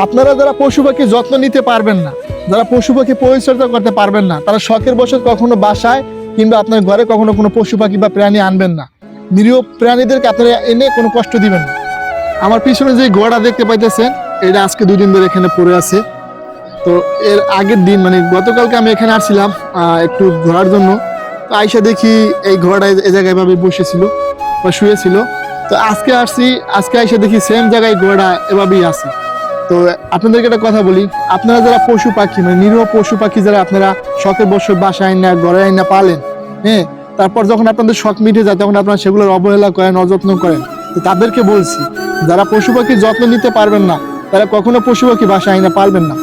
আপনারা যারা পশু পাখি যত্ন নিতে পারবেন না, যারা পশু পাখি পরিচর্যা করতে পারবেন না, তারা শখের বসে কখনো বাসায় কিংবা আপনার ঘরে কখনো কোনো পশু পাখি বা প্রাণী আনবেন না। নিরীহ প্রাণীদেরকে আপনারা এনে কোনো কষ্ট দিবেন না। আমার পিছনে যে গোড়া দেখতে পাইতেছেন, এটা আজকে দুদিন ধরে এখানে পড়ে আছে। তো এর আগের দিন মানে গতকালকে আমি এখানে আসছিলাম একটু ঘোরার জন্য। তো আইসা দেখি এই ঘোড়াটা এ জায়গায় এভাবে বসেছিল বা শুয়েছিল। তো আজকে আসছি, আজকে আইসা দেখি সেম জায়গায় ঘোড়া এভাবেই আছে। তো আপনাদেরকে একটা কথা বলি, আপনারা যারা পশু পাখি মানে নিরীহ পশু পাখি যারা আপনারা শখের বসে বাসায় আইন না ঘরে আইন না পালেন হ্যাঁ তারপর যখন আপনাদের শখ মিটে যায়, তখন আপনারা সেগুলোর অবহেলা করেন, অযত্ন করেন। তো তাদেরকে বলছি, যারা পশু পাখির যত্ন নিতে পারবেন না, তারা কখনো পশু পাখি বাসায় আইনা পালবেন না।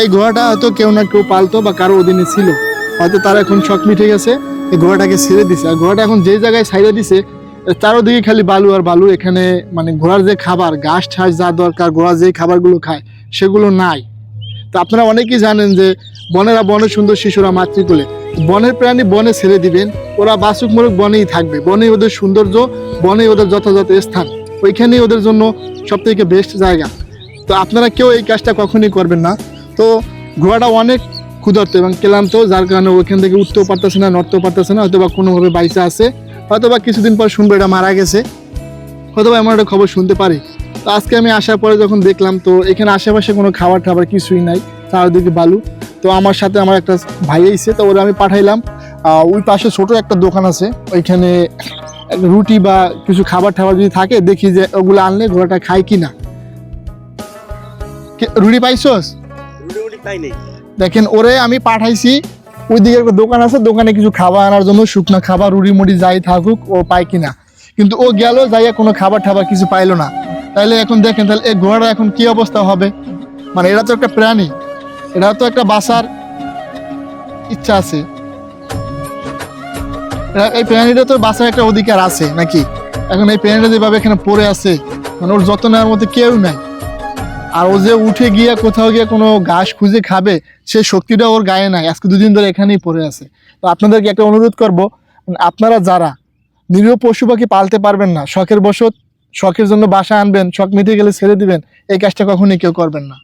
এই ঘোড়াটা হয়তো কেউ না কেউ পালতো বা কারও অধীনে ছিল, হয়তো তারা এখন শখ মিটে গেছে, এই ঘোড়াটাকে ছেড়ে দিছে। আর ঘোড়াটা এখন যে জায়গায় ছাইড়ে দিছে চারোদিকে খালি বালু আর বালু, এখানে মানে ঘোড়ার যে খাবার, ঘাস ঠাস যা দরকার ঘোড়া যে খাবারগুলো খায়, সেগুলো নাই। তো আপনারা অনেকেই জানেন যে বনেরা বনে সুন্দর শিশুরা মাতৃকুলে। বনের প্রাণী বনে ছেড়ে দিবেন, ওরা বাসুক বনেই থাকবে। বনেই ওদের সৌন্দর্য, বনেই ওদের যথাযথ স্থান। ওইখানেই ওদের জন্য সব থেকে বেস্ট জায়গা। তো আপনারা কেউ এই কাজটা কখনই করবেন না। তো ঘোড়াটা অনেক ক্ষুধার্ত এবং ক্লান্ত, যার কারণে ওইখান থেকে উঠতেও পারতেছে না, নড়তেও পারতেছে না হয়তো বা কোনোভাবে বাইসা আছে। হয়তো বা কিছুদিন পর শুনব এটা মারা গেছে। হয়তো বা এমন একটা খবর শুনতে পারি। তো আজকে আমি আসার পরে যখন দেখলাম তো এখানে আশেপাশে কোনো খাবার টাবার কিছুই নাই চারদিকে বালু। তো আমার সাথে আমার একটা ভাই এসে তো ওরা আমি পাঠাইলাম। ওই পাশে ছোট একটা দোকান আছে ওইখানে রুটি বা কিছু খাবার টাবার যদি থাকে দেখি যে ওগুলো আনলে ঘোড়াটা খায় কি না রুটি পাইছস? দেখেন ওরে আমি পাঠাইছি ওইদিকে একটা দোকান আছে, দোকানে কিছু খাবার আনার জন্য, শুকনা খাবার রুড়ি মুড়ি যাই থাকুক, ও পায় কিনা। কিন্তু ও গেল যাইয়া কোনো খাবার ঠাবার কিছু পাইলো না। তাইলে এখন দেখেন তাহলে এই ঘোড়াটা এখন কি অবস্থা হবে? মানে এরা তো একটা প্রাণী এটা তো একটা বাসার ইচ্ছা আছে। এই প্রাণীটা তো বাসার একটা অধিকার আছে নাকি? এখন এই প্রাণীটা যেভাবে এখানে পড়ে আছে মানে ওর যত্ন নেওয়ার মধ্যে কেউ নাই। আর ও যে উঠে গিয়া কোথাও গিয়ে কোনো ঘাস খুঁজে খাবে, সে শক্তিটা ওর গায়ে নাই। আজকে দুদিন ধরে এখানেই পড়ে আছে। তো আপনাদেরকে একটা অনুরোধ করব, আপনারা যারা নিরীহ পশু পাখি পালতে পারবেন না, শখের বসত, শখের জন্য বাসা আনবেন, শখ মিটে গেলে ছেড়ে দিবেন, এই কাজটা কখনই কেউ করবেন না।